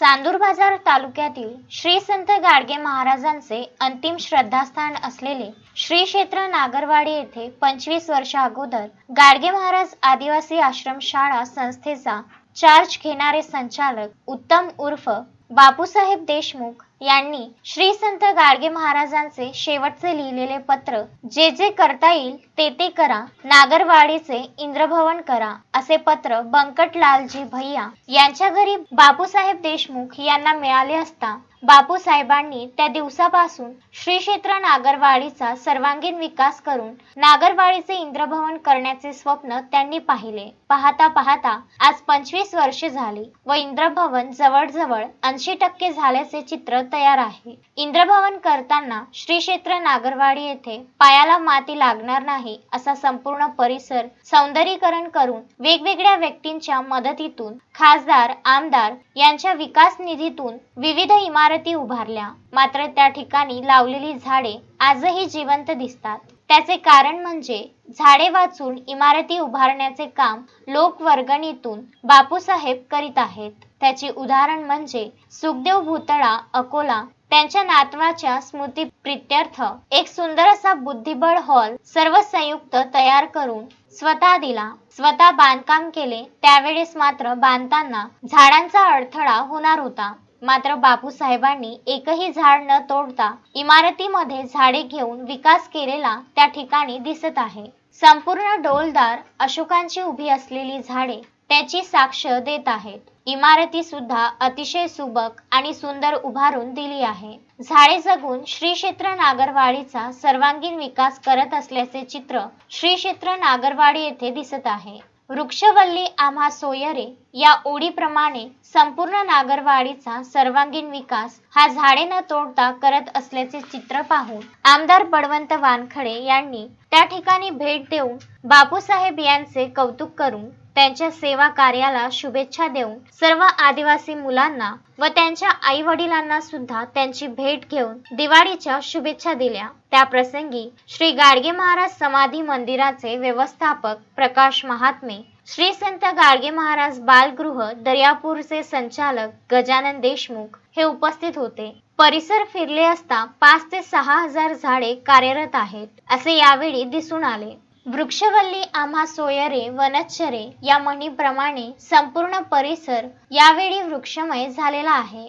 चांदूर बाजार तालुक्यातील श्री संत गाडगे महाराजांचे अंतिम श्रद्धास्थान असलेले श्री क्षेत्र नागरवाडी येथे पंचवीस वर्षा अगोदर गाडगे महाराज आदिवासी आश्रमशाळा संस्थेचा चार्ज घेणारे संचालक उत्तम उर्फ बापूसाहेब देशमुख यांनी श्री संत गाडगे महाराजांचे शेवटचे लिहिलेले पत्र जे जे करता येईल ते ते करा नागरवाडीचे इंद्रभवन करा असे पत्र बंकटलालजी भैया यांच्या घरी बापूसाहेब देशमुख यांना मिळाले असता बापूसाहेबांनी त्या दिवसापासून श्री क्षेत्र नागरवाडीचा सर्वांगीण विकास करून नागरवाडीचे इंद्रभवन करण्याचे स्वप्न त्यांनी पाहिले. पाहता पाहता आज पंचवीस वर्षे झाली व इंद्रभवन जवळजवळ ऐंशी टक्के झाल्याचे चित्र तयार आहे. इंद्रभवन करताना श्री क्षेत्र नागरवाडी येथे पायाला माती लागणार नाही असा संपूर्ण परिसर सौंदर्यीकरण करून वेगवेगळ्या व्यक्तींच्या मदतीतून खासदार आमदार यांच्या विकास निधीतून विविध इमारती उभारल्या. मात्र त्या ठिकाणी लावलेली झाडे आजही जिवंत दिसतात. त्याचे कारण म्हणजे झाडे वाचून इमारती उभारण्याचे काम लोकवर्गणीतून बापूसाहेब करीत आहेत. त्याचे उदाहरण म्हणजे सुखदेव भूतळा अकोला त्यांच्या नातवाच्या स्मृती प्रित्यर्थ एक सुंदर असा बुद्धिबळ हॉल सर्व संयुक्त तयार करून स्वतः दिला. स्वतः बांधकाम केले. त्यावेळेस मात्र बांधताना झाडांचा अडथळा होणार होता. मात्र बापूसाहेबांनी एकही झाड न तोडता इमारतीमध्ये झाडे घेऊन विकास केलेला त्या ठिकाणी दिसत आहे. संपूर्ण डोलदार अशोकांची उभी असलेली झाडे त्याची साक्ष देत आहेत. इमारती सुद्धा अतिशय सुबक आणि सुंदर उभारून दिली आहे. झाडे जगून श्री क्षेत्र नागरवाडीचा सर्वांगीण विकास करत असल्याचे चित्र श्री क्षेत्र नागरवाडी येथे दिसत आहे. वृक्षवल्ली आम्हा सोयरे या ओढीप्रमाणे संपूर्ण नागरवाडीचा सर्वांगीण विकास हा झाडे न तोडता करत असल्याचे चित्र पाहून आमदार बळवंत वानखडे यांनी त्या ठिकाणी भेट देऊन बापूसाहेब यांचे कौतुक करून त्यांच्या सेवा कार्याला शुभेच्छा देऊन सर्व आदिवासी मुलांना व त्यांच्या आई वडिलांना सुद्धा त्यांची भेट घेऊन दिवाळीच्या शुभेच्छा दिल्या. त्या प्रसंगी श्री गाडगे महाराज समाधी मंदिराचे व्यवस्थापक प्रकाश महात्मे श्री संत गाडगे महाराज बालगृह दर्यापूरचे संचालक गजानन देशमुख हे उपस्थित होते. परिसर फिरले असता पाच ते सहा हजार झाडे कार्यरत आहेत असे यावेळी दिसून आले. वृक्षवल्ली आम्हा सोयरे वनच्छरे या म्हणीप्रमाणे संपूर्ण परिसर यावेळी वृक्षमय झालेला आहे.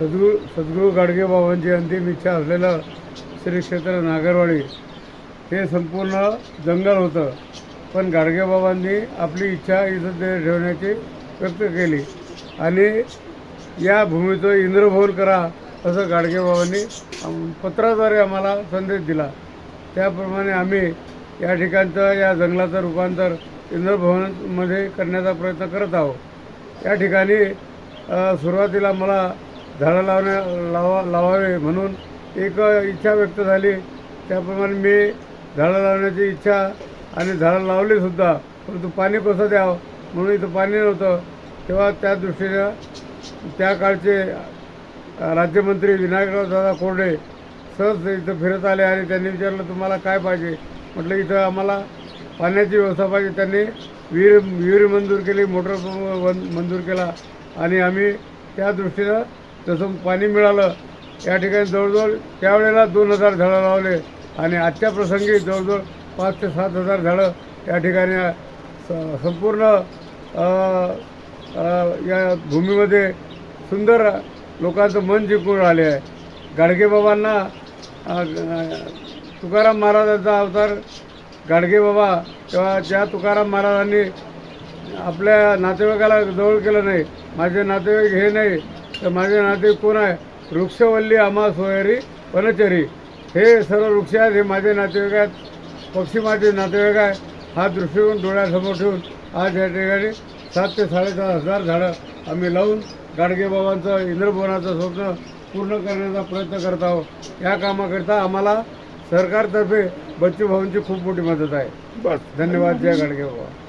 सद्गुरू सद्गुरू गाडगे बाबांची अंतिम इच्छा असलेलं श्री क्षेत्र नागरवाडी हे संपूर्ण जंगल होतं पण गाडगे बाबांनी आपली इच्छा इथं ठेवण्याची व्यक्त केली. आणि या भूमीचं इंद्रभवन करा असं गाडगे बाबांनी पत्राद्वारे आम्हाला संदेश दिला. त्याप्रमाणे आम्ही या ठिकाणचं या जंगलाचं रूपांतर इंद्रभवनमध्ये करण्याचा प्रयत्न करत आहोत. या ठिकाणी सुरुवातीला मला झाडं लावण्या लावा लावावे म्हणून एक इच्छा व्यक्त झाली. त्याप्रमाणे मी झाडं लावण्याची इच्छा आणि झाडं लावलीसुद्धा परंतु पाणी कसं द्यावं म्हणून इथं पाणी नव्हतं. तेव्हा त्या दृष्टीनं त्या काळचे राज्यमंत्री विनायकराव दादा कोरडे सहज इथं फिरत आले आणि त्यांनी विचारलं तुम्हाला काय पाहिजे? म्हटलं इथं आम्हाला पाण्याची व्यवस्था पाहिजे. त्यांनी विहीर विहीर मंजूर केली मोटर पंप वन- मंजूर केला. आणि आम्ही त्या दृष्टीनं जसं पाणी मिळालं या ठिकाणी जवळजवळ त्यावेळेला दोन हजार झाडं लावले. आणि आजच्या प्रसंगी जवळजवळ पाच ते सात हजार झाडं या ठिकाणी संपूर्ण या भूमीमध्ये सुंदर लोकांचं मन जिंकून राहिले आहे. गाडगेबाबांना तुकाराम महाराजांचा अवतार गाडगेबाबा तेव्हा त्या तुकाराम महाराजांनी आपल्या नातेवाईकाला जवळ केलं नाही माझे नातेवाईक हे नाही तर माझे नातेवाईक कोण आहे? वृक्षवल्ली आम्हा सोयरी वनचरी. हे सर्व वृक्ष आहेत हे माझे नातेवाईक आहेत. पक्षी माझे नातेवाईक आहे. हा दृष्टिकोन डोळ्यासमोर ठेवून आज या ठिकाणी सात ते साडेसात हजार झाडं आम्ही लावून गाडगेबाबांचं इंद्रभवनाचं स्वप्न पूर्ण करण्याचा प्रयत्न करत आहोत. या कामाकरिता आम्हाला सरकारतर्फे बच्चू भाऊंची खूप मोठी मदत आहे. बस. धन्यवाद जय गाडगेबाबा